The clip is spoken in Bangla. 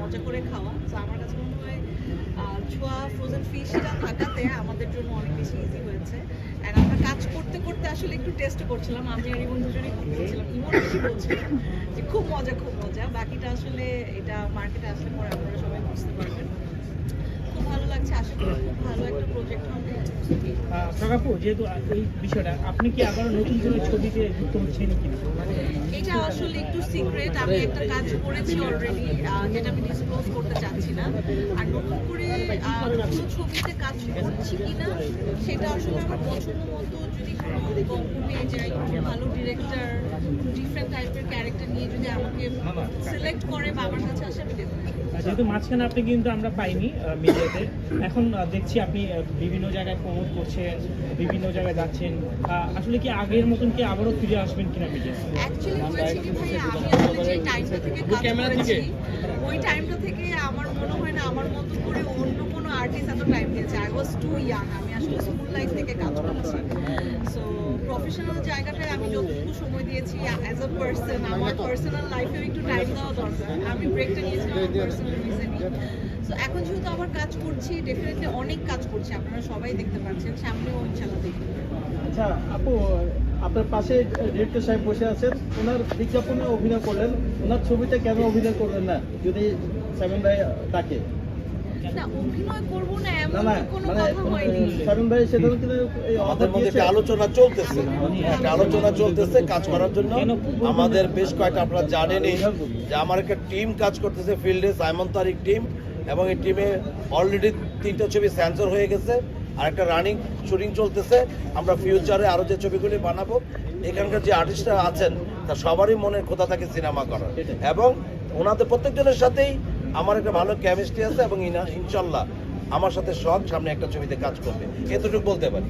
মজা করে খাওয়া। তো আমার কাছে মনে হয় ছোয়া ফ্রোজেন ফিশটা থাকাতে আমাদের জন্য অনেক বেশি ইজি হয়েছে। অ্যান্ড আমরা কাজ করতে করতে আসলে একটু টেস্ট করছিলাম, আমি আর ইমন দুজনেই করছিলাম ইমন বেশি বলছিল যে খুব মজা খুব মজা। বাকিটা আসলে এটা মার্কেটে আসলে পরে আপনারা সবাই বুঝতে পারবেন। খুব ভালো লাগছে, আশা করি খুব ভালো একটা আপনি কি আবার নতুন করে ছবিতে যুক্ত এটা আসলে একটু সিক্রেট আমি একটা কাজ করেছি অলরেডি যেটা আমি ডিসক্লোজ করতে চাচ্ছি না। আর নতুন করে কোনো ছবিতে কাজ করছি কিনা সেটা আসলে আমার পছন্দ মতো যদি কোনো গল্প পেয়ে যাই ভালো ডিরেক্টর ডিফারেন্ট টাইপের ক্যারেক্টার নিয়ে যদি আমাকে সিলেক্ট করে বা আমার কাছে আসে আমি যেহেতু মাঝখানে আপনি কিন্তু আমরা পাইনি মিডিয়াতে এখন দেখছি আপনি বিভিন্ন জায়গায় প্রমোট করছেন বিভিন্ন জায়গায় যাচ্ছেন। আসলে কি আগের মতন কি আবারও ফিরে আসবেন কিনা মিডিয়া ওই টাইমটা থেকে আমার মনে হয় না, আমার মতো করে অন্য কোনো আর্টিস্ট এত টাইম দিয়েছে। আই ওয়াজ টু ইয়াং আমি আসলে স্কুল লাইফ থেকে কাজ করেছি। সো প্রফেশনাল জায়গাটায় আমি যতটুকু সময় দিয়েছি অ্যাজ আ পার্সন আমার পার্সোনাল লাইফেও একটু টাইম দেওয়া দরকার। আমি ব্রেকটা নিয়েছিলাম আমার পার্সোনাল রিজনই সো এখন যেহেতু আবার কাজ করছি ডেফিনেটলি অনেক কাজ করছি, আপনারা সবাই দেখতে পাচ্ছেন, সামনেও ইনশাল্লাহ দেখতে। আচ্ছা আপু আপনার পাশে ডিরেক্টর সাহেব বসে আছেন। ওনার বিজ্ঞাপনে অভিনয় করলেন। ওনার ছবিতে কেন অভিনয় করলেন না? যদি সেভেন ভাই ডাকে। না অভিনয় করব না না এমন না তো কোনো মানে দিয়েছে। একটা আলোচনা চলতেছে। একটা আলোচনা চলতেছে কাজ করার জন্য। আমাদের বেশ কয়েকটা আপনারা জানেনই যে আমার একটা টিম কাজ করতেছে ফিল্ডে সাইমন তারিক টিম। এবং এই টিমে অলরেডি তিনটা ছবি সেন্সর হয়ে গেছে। আর একটা রানিং শুটিং চলতেছে। আমরা ফিউচারে আরও যে ছবিগুলি বানাবো, এখানকার যে আর্টিস্টরা আছেন, তা সবারই মনের কথা থাকে সিনেমা করার। এবং ওনাদের প্রত্যেকজনের সাথেই আমার একটা ভালো কেমিস্ট্রি আছে এবং ইনা- ইনশাল্লাহ আমার সাথে সব সামনে একটা ছবিতে কাজ করবে। এতটুকু বলতে পারি।